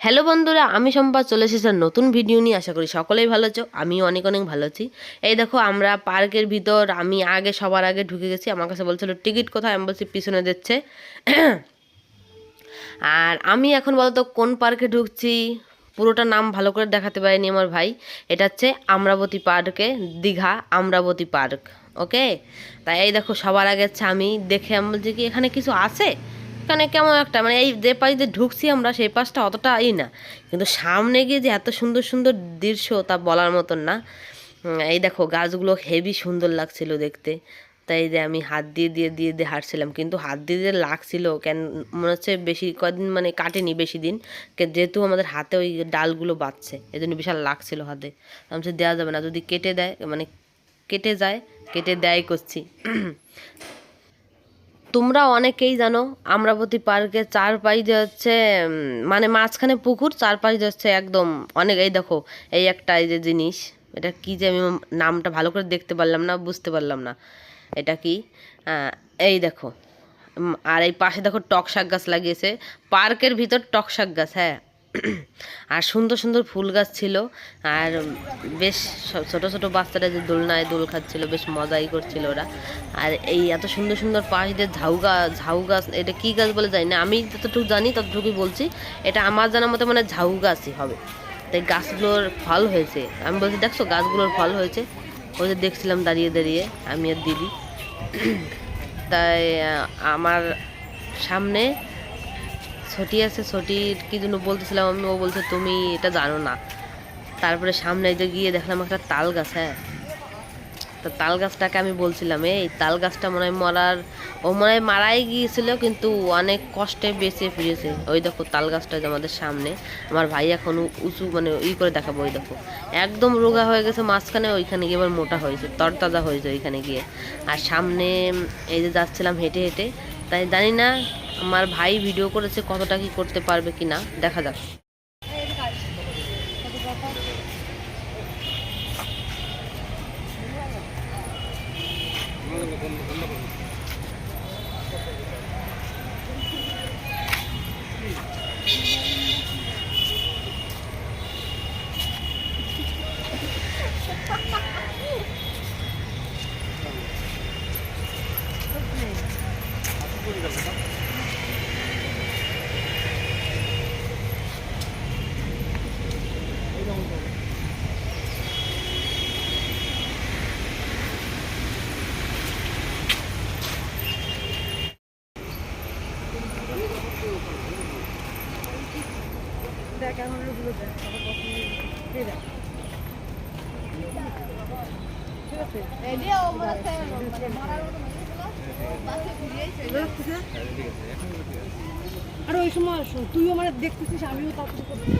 Hello বন্ধুরা, আমি সম্পা চলে এসেছি নতুন ভিডিও নিয়ে, আশা করি সকলেই ভালো আছো, আমিও অনেক অনেক ভালো আছি। এই দেখো, আমরা পার্কের ভিতর, আমি আগে, সবার আগে ঢুকে গেছি। আমার কাছে বলছিল, টিকিট কোথায়? আমি বলছি, পিছনে দিচ্ছে আর আমি এখন বলতো, কোন পার্কে ঢুকছি? পুরোটা নাম ভালো করে দেখাতে পারিনি আমার ভাই। এটা হচ্ছে আমরাবতী পার্কে, দীঘা আমরাবতী পার্ক ওকে তাই এই দেখো, সবার আগে হচ্ছে আমি দেখে, আমি বলছি কি, এখানে কিছু আছে? এখানে কেমন একটা মানে এই যে পাশ দিয়ে ঢুকছি আমরা, সেই পাশটা অতটা ই না। কিন্তু সামনে গিয়ে যে এত সুন্দর সুন্দর দৃশ্য তা বলার মতন না। এই দেখো, গাছগুলো হেভি সুন্দর লাগছিল দেখতে। তাই যে আমি হাত দিয়ে দিয়ে দিয়ে দিয়ে হাঁটছিলাম। কিন্তু হাত দিয়ে দিয়ে লাগছিল কেন, মনে হচ্ছে বেশি কদিন মানে কাটেনি বেশি দিন। যেহেতু আমাদের হাতে ওই ডালগুলো বাজছে এই জন্য বিশাল লাগছিল হাতে। আমি দেওয়া যাবে না, যদি কেটে দেয় মানে কেটে যায়, কেটে দেয় করছি। তোমরা অনেকেই জানো, আমরাবতী পার্কে চারপাশ দিয়ে হচ্ছে মানে মাঝখানে পুকুর, চারপাশ দিয়ে হচ্ছে একদম অনেক, এই দেখো, এই একটা এই যে জিনিস, এটা কি যে আমি নামটা ভালো করে দেখতে পারলাম না, বুঝতে পারলাম না, এটা কি? এই দেখো আর এই পাশে দেখো টক শাক গাছ লাগিয়েছে, পার্কের ভিতর টক শাক গাছ হ্যাঁ আর সুন্দর সুন্দর ফুল গাছ ছিল। আর বেশ ছোট ছোট বাচ্চারা যে দোলনায় দোল খাচ্ছিল, বেশ মজাই করছিল ওরা। আর এই এত সুন্দর সুন্দর পাশ দিয়ে ঝাউ গাছ ঝাউ গাছ, এটা কী গাছ বলে জানি না। আমি যতটুকু জানি, ততটুকুই বলছি। এটা আমার জানার মতে মানে ঝাউ গাছই হবে। তাই গাছগুলোর ফল হয়েছে। আমি বলছি, দেখছ, গাছগুলোর ফল হয়েছে? ওই যে দেখছিলাম দাঁড়িয়ে দাঁড়িয়ে, আমি আর দিদি। তাই আমার সামনে ছটি আছে ছটির কি জন্য বলতেছিলাম আমি? ও বলছে, তুমি এটা জানো না। তারপরে সামনে যে গিয়ে দেখলাম একটা তাল গাছ হ্যাঁ? তো তাল গাছটাকে আমি বলছিলাম, এই তাল গাছটা মনে হয় মরার ও মনে হয় মারাই গিয়েছিল, কিন্তু অনেক কষ্টে বেঁচে ফিরেছে। ওই দেখো তাল গাছটা আমাদের সামনে, আমার ভাই এখন উঁচু মানে ই করে দেখাবো, ওই দেখো। একদম রোগা হয়ে গেছে, মাঝখানে ওইখানে গিয়ে এবার মোটা হয়েছে, তরতাজা হয়েছে ওইখানে গিয়ে। আর সামনে, এই যে যাচ্ছিলাম হেঁটে হেঁটে, তাই জানি না আমার ভাই ভিডিও করেছে কতটা কি করতে পারবে কি না দেখা যাক। তুইও মানে দেখতেছিস আমিও তাড়াতাড়ি করতেছি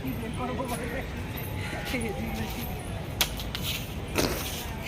এই জায়গায় ভালো আছে? এই পাশে দিলে বসে এই দোকান ওদিকে লোক আছে খেলা দিল কিন্তু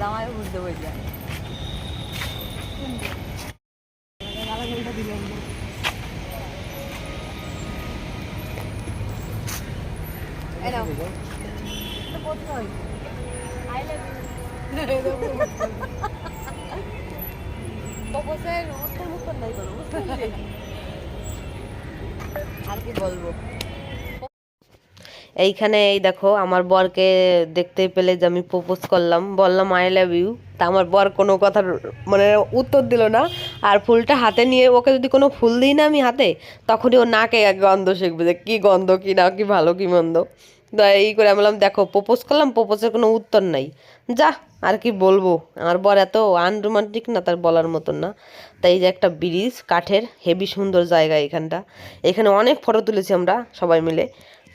জামাই বুঝতে পারছি গালাগালিটা দিলাম না। এটা কোথায়? এইখানে এই দেখো, আমার বরকে দেখতে পেলে যে আমি প্রপোজ করলাম, বললাম আই লাভ ইউ তা আমার বর কোনো কথার মানে উত্তর দিল না, আর ফুলটা হাতে নিয়ে ওকে যদি কোনো ফুল দিই না আমি হাতে, তখনই ও নাকে গন্ধ শিখবে যে কী গন্ধ, কী না, কি ভালো, কি মন্দ। তো এই করে আমি বললাম, দেখো প্রপোজ করলাম প্রপোজের কোনো উত্তর নাই। যা আর কি বলব? আমার বর এত আনরোমান্টিক না তার বলার মতন না। তাই যে একটা ব্রিজ, কাঠের হেভি সুন্দর জায়গা এখানটা। এখানে অনেক ফটো তুলেছি আমরা সবাই মিলে।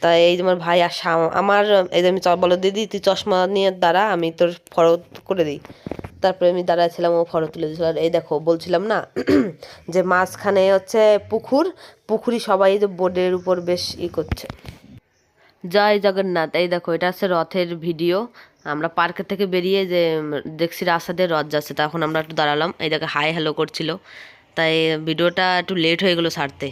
তাই এই যে আমার ভাই আর আমার, এই যে আমি বলো দিদি, তুই চশমা নিয়ে দ্বারা আমি তোর ফটো করে দিই। তারপরে আমি দাঁড়াচ্ছিলাম ও ফটো তুলে দিয়েছিল। আর এই দেখো, বলছিলাম না, যে মাঝখানে হচ্ছে পুকুর পুকুরি সবাই যে বোর্ডের উপর বেশ ই করছে। জয় জগন্নাথ, এই দেখো, এটা হচ্ছে রথের ভিডিও আমরা পার্কের থেকে বেরিয়ে যে দেখছি রাস্তা দিয়ে রথ যাচ্ছে, তখন আমরা একটু দাঁড়ালাম। এই দেখে হাই হ্যালো করছিল। তাই ভিডিওটা একটু লেট হয়ে গেলো ছাড়তে।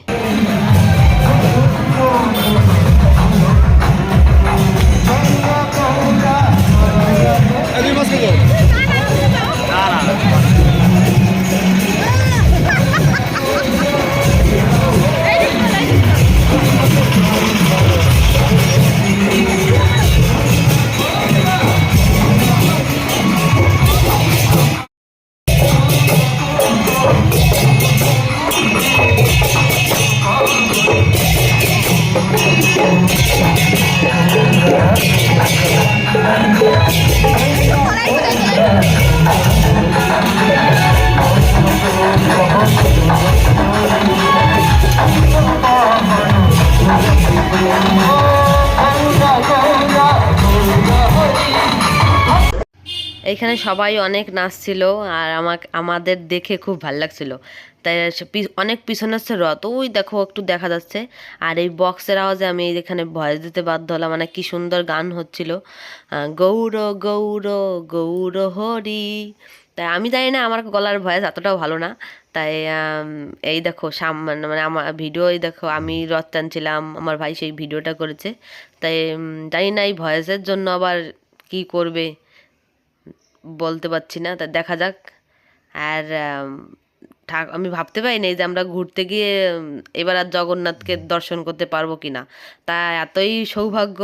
এইখানে সবাই অনেক নাচছিল আর আমাকে আমাদের দেখে খুব ভালো লাগছিল। তাই অনেক পিছনে হচ্ছে রথ। ওই দেখো একটু দেখা যাচ্ছে। আর এই বক্সের আওয়াজে আমি এখানে ভয়েস দিতে বাধ্য হলাম মানে কি সুন্দর গান হচ্ছিল। গৌর গৌর গৌর হরি। তাই আমি জানি না আমার গলার ভয়েস এতটাও ভালো না। তাই এই দেখো সাম মানে আমার ভিডিও এই দেখো আমি রথ টানছিলাম, আমার ভাই সেই ভিডিওটা করেছে। তাই জানি না এই ভয়েসের জন্য আবার কি করবে, বলতে পারছি না। তা দেখা যাক। আর ঠাক, আমি ভাবতে পারি পারিনি যে আমরা ঘুরতে গিয়ে এবার আর জগন্নাথকে দর্শন করতে পারব কি না তা এতই সৌভাগ্য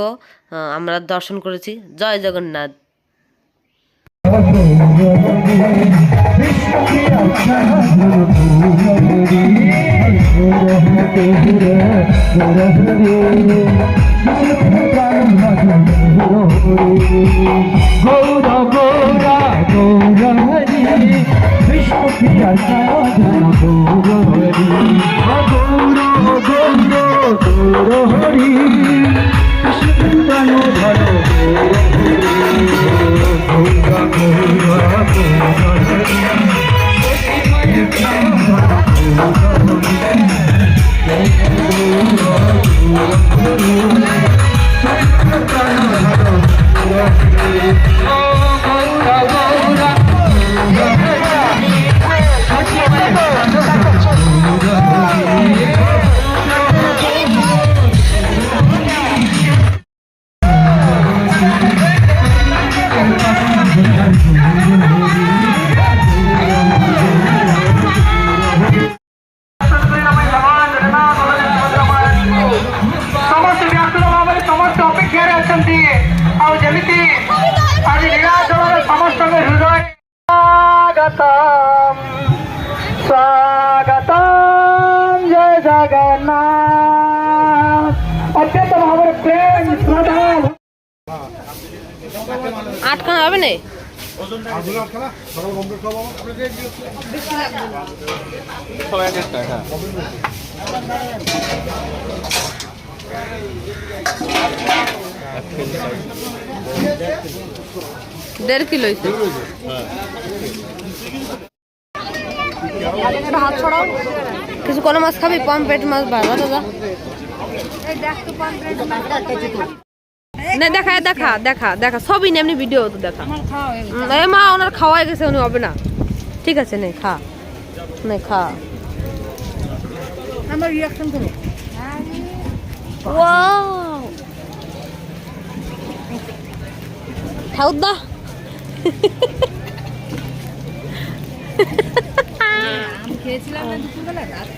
আমরা দর্শন করেছি। জয় জগন্নাথ। গৌর গৌরা গৌর বিষ্ণু Oh, আটখানা হবে না? দেড় কিলো হাত ছড়াও। কিছু কোনো মাছ খাবি? পমপেট মাছ ভাজা দাদা না দেখা দেখা দেখা দেখা। সবই এমনি ভিডিও তো দেখা। এ মা ওনার খাওয়াই গেছে উনি হবে না। ঠিক আছে নে খা। নে খা। আমার রিয়াকশন করো। ওয়াও খেয়েছিলাম না দুপুরবেলা রাত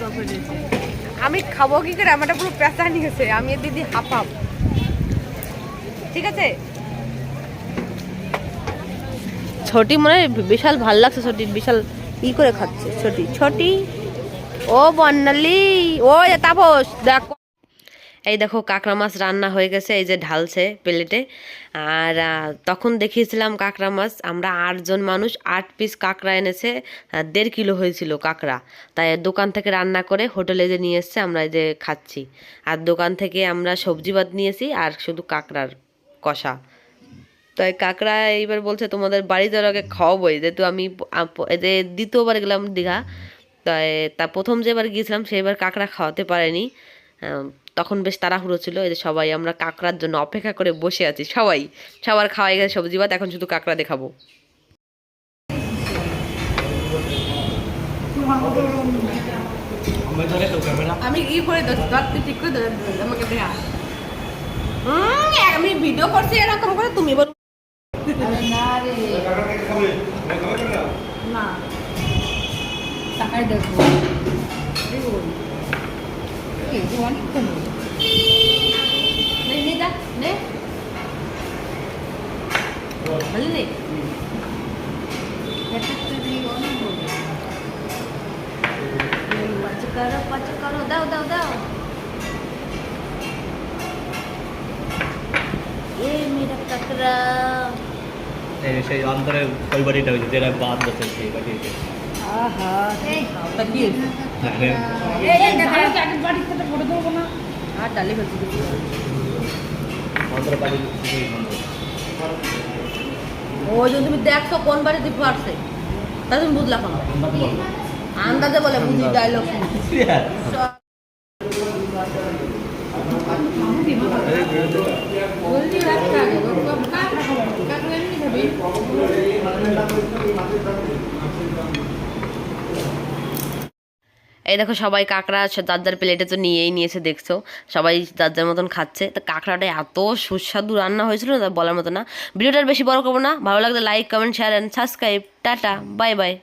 আমি খাব কি করে? আমারটা পুরো পেঁচা নিয়ে গেছে। আমি দিদি হাফ ঠিক আছে? ছটি মনে বিশাল ভালো লাগছে ছটি, বিশাল ই করে খাচ্ছে ছটি। ছটি? ও বর্ণালী ও তাপস, দেখ। এই দেখো কাঁকড়া মাছ রান্না হয়ে গেছে, এই যে ঢালছে প্লেটে। আর তখন দেখিয়েছিলাম কাঁকড়া মাছ, আমরা আটজন মানুষ, আট পিস কাঁকড়া এনেছে দেড় কিলো হয়েছিল কাঁকড়া। তাই দোকান থেকে রান্না করে হোটেলে যে নিয়ে এসছে, আমরা এই যে খাচ্ছি। আর দোকান থেকে আমরা সবজি ভাত নিয়েছি, আর শুধু কাঁকড়ার কষা। তাই কাঁকড়া এইবার বলছে, তোমাদের বাড়িতে আগে খাওয়াবোই যেহেতু আমি যে দ্বিতীয়বার গেলাম দীঘা, তাই তা প্রথম যেবার গিয়েছিলাম সেবার কাঁকড়া খাওয়াতে পারেনি। তখন বেশ তাড়াহুড়ো ছিল এই যে সবাই আমরা কাঁকড়ার জন্য অপেক্ষা করে বসে আছি সবাই। সবার খাওয়াই গেছে সবজি ভাত এখন শুধু কাঁকড়া দেখাবো। আমি ই করে ঠিক করে আমাকে আমি ভিডিও করছি এরকম করে তুমি বল। না। রে না টাকাই দেখব অনেক তো নে দা, নে। ভালো নেই করো, পাঁচ করো, দাও দাও দাও। এ সেই অন্তরে ওই বাড়িটা হয়েছে, যেটা বাদ বসে সেই বাড়িতে। আহা দেখা বাড়ি দেবো আর ডালি বাড়ি। ওই যে তুমি দেখছ কোন বাড়িতে পারছে তা তুমি বুঝলা কেন আন্দাজে বলে বুঝি ডায়লগ জলদি এমনি ভাবি এই দেখো সবাই কাঁকড়া যার যার প্লেটে তো নিয়েই নিয়েছে, দেখছ? সবাই যার যার মতন খাচ্ছে। তো কাঁকড়াটা এত সুস্বাদু রান্না হয়েছিল না বলার মতো না। ভিডিওটা আর বেশি বড় করব না। ভালো লাগলে like comment share and subscribe tata bye bye